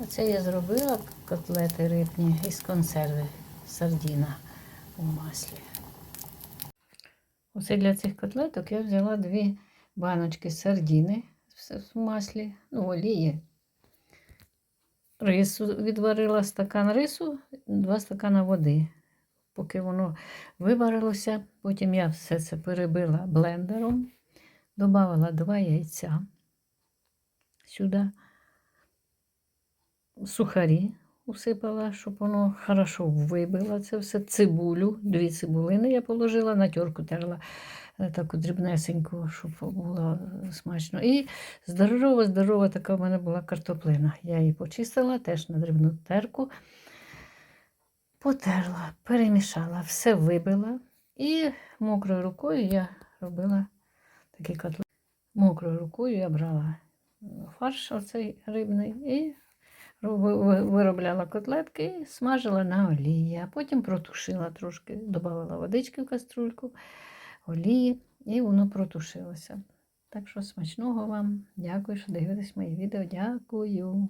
Оце я зробила котлети рибні із консерви сардіна у маслі. Оце для цих котлеток я взяла дві баночки сардіни в маслі, ну, олії. Рису відварила стакан рису, два стакана води. Поки воно виварилося, потім я все це перебила блендером, додала два яйця сюди, сухарі усипала, щоб воно хорошо вибило це все. Цибулю, дві цибулини я положила, на терку терла е, таку дрібнесеньку, щоб було смачно. І здорова, здорова така в мене була картоплина. Я її почистила теж на дрібну терку. Потерла, перемішала, все вибила. І мокрою рукою я робила такі котлети. Мокрою рукою я брала фарш оцей рибний і виробляла котлетки і смажила на олії. А потім протушила трошки, додавала водички в каструльку, олії, і воно протушилося. Так що смачного вам. Дякую, що дивитесь мої відео. Дякую.